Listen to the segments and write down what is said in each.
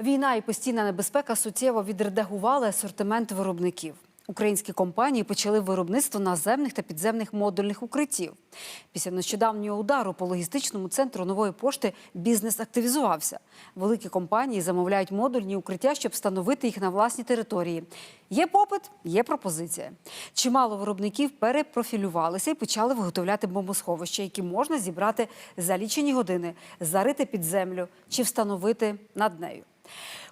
Війна і постійна небезпека суттєво відредагували асортимент виробників. Українські компанії почали виробництво наземних та підземних модульних укриттів. Після нещодавнього удару по логістичному центру нової пошти бізнес активізувався. Великі компанії замовляють модульні укриття, щоб встановити їх на власній території. Є попит, є пропозиція. Чимало виробників перепрофілювалися і почали виготовляти бомбосховища, які можна зібрати за лічені години, зарити під землю чи встановити над нею.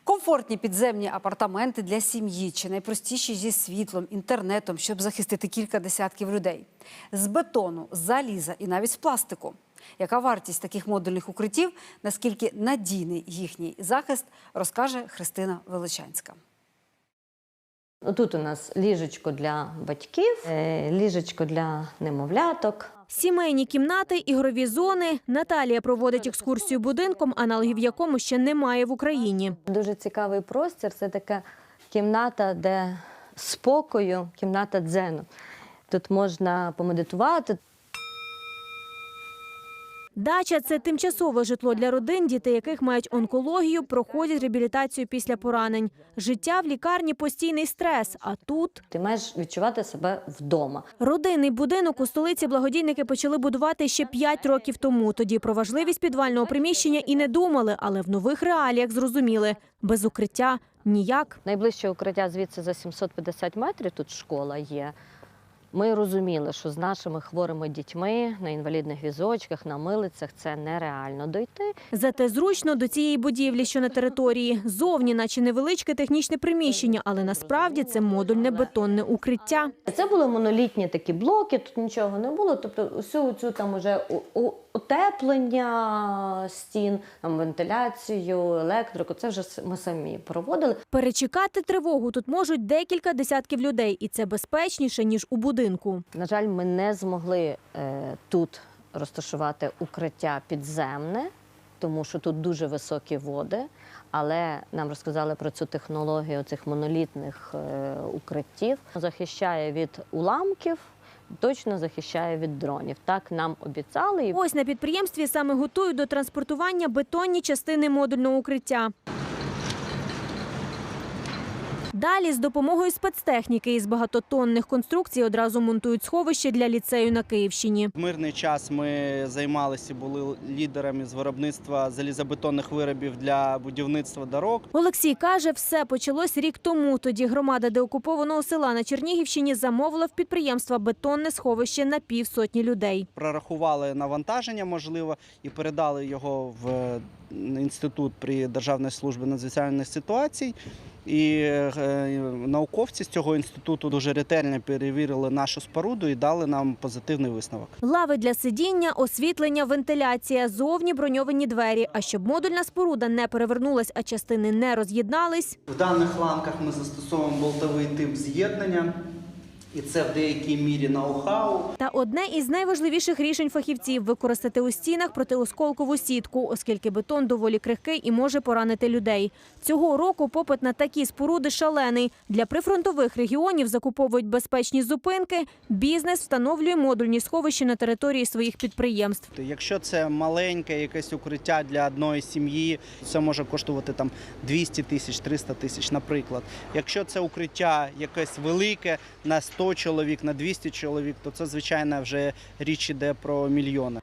Комфортні підземні апартаменти для сім'ї чи найпростіші зі світлом, інтернетом, щоб захистити кілька десятків людей. З бетону, з заліза і навіть з пластику. Яка вартість таких модульних укриттів? Наскільки надійний їхній захист, розкаже Христина Величанська. Тут у нас ліжечко для батьків, е, ліжечко для немовляток. Сімейні кімнати, ігрові зони. Наталія проводить екскурсію будинком, аналогів якому ще немає в Україні. Дуже цікавий простір. Це така кімната, де спокою, кімната дзену. Тут можна помедитувати. Дача це тимчасове житло для родин, діти яких мають онкологію, проходять реабілітацію після поранень. Життя в лікарні постійний стрес. А тут Ти маєш відчувати себе вдома. родинний будинок у столиці благодійники почали будувати ще 5 років тому. Тоді про важливість підвального приміщення і не думали, але в нових реаліях зрозуміли без укриття ніяк. Найближче укриття звідси за 750 метрів. Тут школа є. Ми розуміли, що з нашими хворими дітьми на інвалідних візочках, на милицях це нереально дойти. Зате зручно до цієї будівлі, що на території. Зовні, наче невеличке технічне приміщення, але насправді це модульне бетонне укриття. Це були монолітні такі блоки, тут нічого не було. Тобто, усю цю там уже утеплення стін, там вентиляцію, електрику. Це вже ми самі проводили. Перечекати тривогу тут можуть декілька десятків людей, і це безпечніше ніж у будинку. На жаль, ми не змогли е, тут розташувати укриття підземне, тому що тут дуже високі води. Але нам розказали про цю технологію цих монолітних е, укриттів. Захищає від уламків, точно захищає від дронів. Так нам обіцяли. Ось на підприємстві саме готують до транспортування бетонні частини модульного укриття. Далі з допомогою спецтехніки із багатотонних конструкцій одразу монтують сховище для ліцею на Київщині. В мирний час ми займалися, були лідерами з виробництва залізобетонних виробів для будівництва дорог. Олексій каже, все почалось рік тому. Тоді громада деокупованого села на Чернігівщині замовила в підприємства бетонне сховище на півсотні людей. Прорахували навантаження, можливо, і передали його в інститут при Державній службі надзвичайних ситуацій. І е, науковці з цього інституту дуже ретельно перевірили нашу споруду і дали нам позитивний висновок. Лави для сидіння, освітлення, вентиляція, зовні броньовані двері. А щоб модульна споруда не перевернулась, а частини не роз'єднались, В даних ланках ми застосовуємо болтовий тип з'єднання, і це в деякій мірі ноу-хау. Та одне із найважливіших рішень фахівців використати у стінах протиосколкову сітку, оскільки бетон доволі крихкий і може поранити людей. Цього року попит на такі споруди шалений. Для прифронтових регіонів закуповують безпечні зупинки. Бізнес встановлює модульні сховища на території своїх підприємств. Якщо це маленьке якесь укриття для одної сім'ї, це може коштувати там 200 тисяч, 300 тисяч, наприклад. Якщо це укриття якесь велике на 100 чоловік, на 200 чоловік, то це звичайно вже річ іде про мільйони.